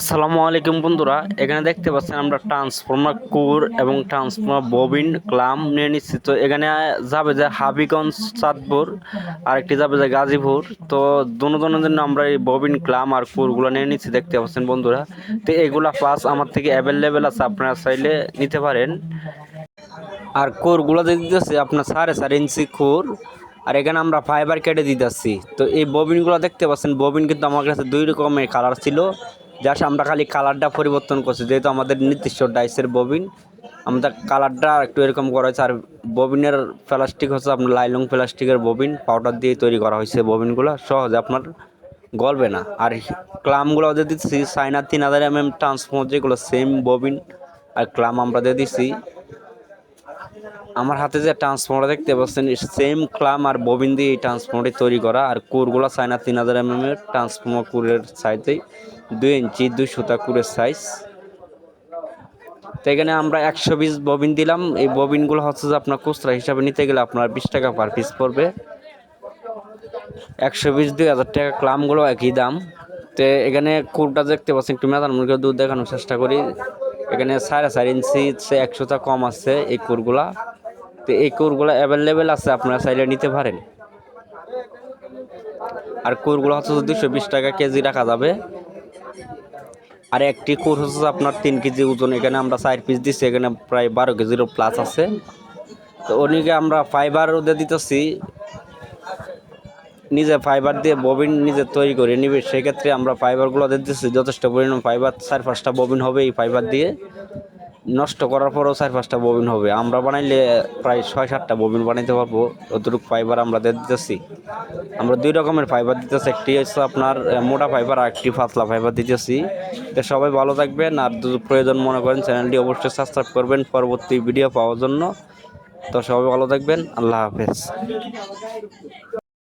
আসসালামু আলাইকুম বন্ধুরা, এখানে দেখতে পাচ্ছেন আমরা ট্রান্সফর্মার কোর এবং ট্রান্সফর্মার ববিন ক্লাম নিয়ে নিচ্ছি তো এখানে যাবে যে হাবিগঞ্জ, চাঁদপুর আর একটি যাবে যে গাজীপুর। তো দোনো দোনোর জন্য আমরা এই ববিন ক্লাম আর কোরগুলো নিয়ে নিচ্ছি, দেখতে পাচ্ছেন বন্ধুরা। তো এগুলা প্লাস আমার থেকে অ্যাভেলেবেল আছে, আপনারা চাইলে নিতে পারেন। আর কোরগুলো যে দিতেছি, আপনার সাড়ে চার ইঞ্চি কোর আর এখানে আমরা ফাইবার কেটে দিতেছি। তো এই ববিনগুলো দেখতে পাচ্ছেন, ববিন কিন্তু আমার কাছে দুই রকমের কালার ছিল। জাস্ট আমরা খালি কালারটা পরিবর্তন করছি, যেহেতু আমাদের নির্দিষ্ট ডাইসের ববিন, আমাদের কালারটা একটু এরকম করা হয়েছে, আর ববিনের প্লাস্টিক হচ্ছে আপনার লাইলং প্লাস্টিকের ববিন পাউডার দিয়ে তৈরি করা হয়েছে ববিনগুলো, সহজে আপনার গলবে না। আর ক্লামগুলো দিয়ে দিচ্ছি সাইনার তিন হাজার এম এম ট্রান্সফর্মার যেগুলো সেম ববিন আর ক্লাম আমরা দিয়ে দিচ্ছি আমার হাতে যে ট্রান্সফর্মার দেখতে পাচ্ছেন সেম ক্লাম আর ববিন দিয়ে এই ট্রান্সফর্মারটি তৈরি করা। আর কুরগুলো চায়না তিন হাজার এম এম এর ট্রান্সফর্মার কুরের সাইজে দুই ইঞ্চি, দুই সুতা কুরের সাইজ তো এখানে আমরা একশো পিস ববিন দিলাম। এই ববিনগুলো হচ্ছে যে আপনার খুচরা হিসাবে নিতে গেলে আপনার বিশ টাকা পার পিস পড়বে। একশো বিশ দুই হাজার টাকা ক্লামগুলো একই দাম। তো এখানে কুরটা দেখতে পাচ্ছেন, একটু মেজার মুরগি দুধ দেখানোর চেষ্টা করি। এখানে সাড়ে চার ইঞ্চি একশোটা কম আছে এই কুরগুলা। তো এই কোরগুলো অ্যাভেলেবেল আছে, আপনারা চাইলে নিতে পারেন। আর কোরগুলো হচ্ছে দুশো বিশ টাকা কেজি রাখা যাবে। আর একটি কোর হচ্ছে আপনার তিন কেজি ওজন, এখানে আমরা চার পিস দিচ্ছি এখানে প্রায় বারো কেজিরও প্লাস আছে। তো ওদিকে আমরা ফাইবার ওদের দিতেছি। নিজে ফাইবার দিয়ে ববিন নিজে তৈরি করে নিবে, সেক্ষেত্রে আমরা ফাইবারগুলো দিতেছি যথেষ্ট পরিমাণ ফাইবার চার পাঁচটা ববিন হবে এই ফাইবার দিয়ে। নষ্ট করার পরেও চার পাঁচটা ববিন হবে। আমরা বানাইলে প্রায় ছয় সাতটা ববিন বানাইতে পারব অতটুকু ফাইবার আমরা দিতেছি। আমরা দুই রকমের ফাইবার দিতেছি, একটি হচ্ছে আপনার মোটা ফাইবার আর একটি পাতলা ফাইবার দিতেছি। তো সবাই ভালো থাকবেন আর যদি প্রয়োজন মনে করেন চ্যানেলটি অবশ্যই সাবস্ক্রাইব করবেন পরবর্তী ভিডিও পাওয়ার জন্য। তো সবাই ভালো থাকবেন, আল্লাহ হাফেজ।